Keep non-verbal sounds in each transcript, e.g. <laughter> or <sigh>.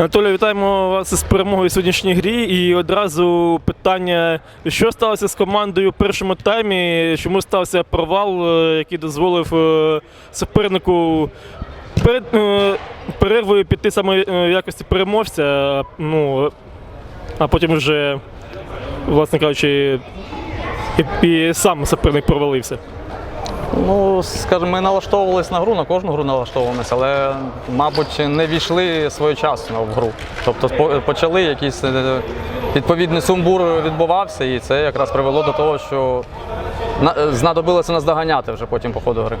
Анатолій, вітаємо вас з перемогою в сьогоднішній грі. І одразу питання: що сталося з командою в першому таймі? Чому стався провал, е, який дозволив е, супернику перед е, перервою піти саме в якості переможця? Ну, а потім вже, власне кажучи, і сам суперник провалився. Ну, скажімо, ми налаштовувалися на гру, на кожну гру налаштовувалися, але, мабуть, не війшли своєчасно в гру. Тобто почали якийсь е, відповідний сумбур відбувався, і це якраз привело до того, що е, знадобилося нас доганяти вже потім по ходу гри.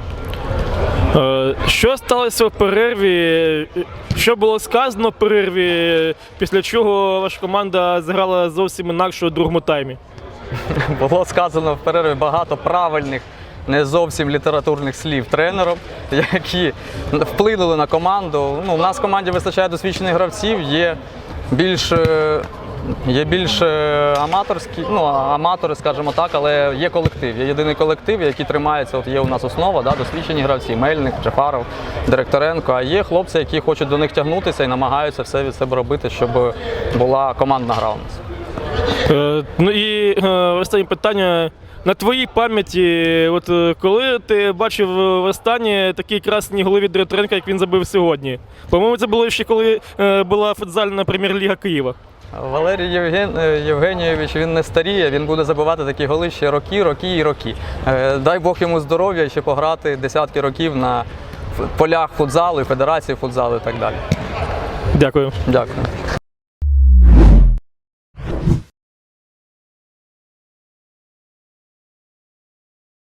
Е, Що сталося в перерві? Що було сказано в перерві, після чого ваша команда зіграла зовсім інакше у другому таймі? <laughs> Було сказано в перерві багато правильних, не зовсім літературних слів тренером, <laughs> які вплинули на команду. Ну, у нас в команді вистачає досвідчених гравців, є більш. е, Є більш е, аматорські, ну аматори, скажімо так, але є колектив. Є єдиний колектив, який тримається. От є у нас основа, да, досвідчені гравці, Мельник, Джафаров, Директоренко. А є хлопці, які хочуть до них тягнутися і намагаються все від себе робити, щоб була командна гра у нас. Е, Ну і е, останнє питання. На твоїй пам'яті, от е, коли ти бачив е, востаннє такий красний голові Дритренка, як він забив сьогодні? По-моєму, це було ще коли була футзальна прем'єр-ліга Києва. Валерій Євген... Євгенійович він не старіє, він буде забивати такі голи ще роки, роки і роки. Дай Бог йому здоров'я ще пограти десятки років на полях футзалу, і федерації футзалу і так далі. Дякую. Дякую.